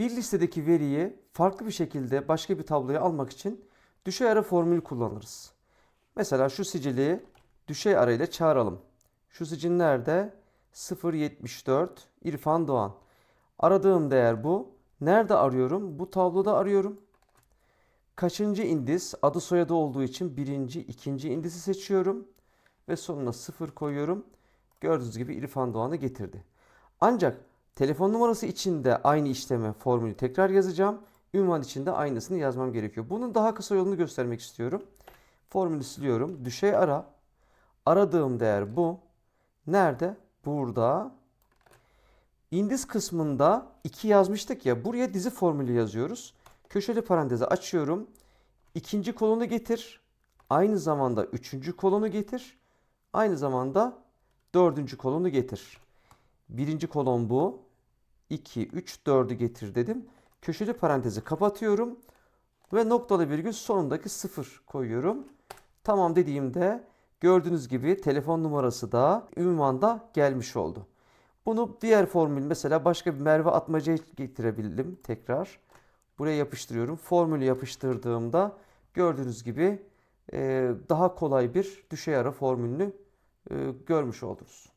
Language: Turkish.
Bir listedeki veriyi farklı bir şekilde başka bir tabloya almak için düşey ara formülü kullanırız. Mesela şu sicili düşey ara ile çağıralım. Şu sicil nerede? 074 İrfan Doğan. Aradığım değer bu. Nerede arıyorum? Bu tabloda arıyorum. Kaçıncı indis? Adı soyadı olduğu için birinci, ikinci indisi seçiyorum. Ve sonuna 0 koyuyorum. Gördüğünüz gibi İrfan Doğan'ı getirdi. Ancak telefon numarası içinde aynı işleme formülü tekrar yazacağım. Ünvan içinde aynısını yazmam gerekiyor. Bunun daha kısa yolunu göstermek istiyorum. Formülü siliyorum. Düşey ara. Aradığım değer bu. Nerede? Burada. İndis kısmında 2 yazmıştık ya. Buraya dizi formülü yazıyoruz. Köşeli parantezi açıyorum. İkinci kolonu getir. Aynı zamanda üçüncü kolonu getir. Aynı zamanda dördüncü kolonu getir. Birinci kolon bu. 2, 3, 4'ü getir dedim. Köşeli parantezi kapatıyorum. Ve noktalı virgül sonundaki 0 koyuyorum. Tamam dediğimde gördüğünüz gibi telefon numarası da ünvanda gelmiş oldu. Bunu diğer formül mesela başka bir Merve Atmaca'ya getirebildim tekrar. Buraya yapıştırıyorum. Formülü yapıştırdığımda gördüğünüz gibi e, daha kolay bir düşey ara formülünü e, görmüş oldunuz.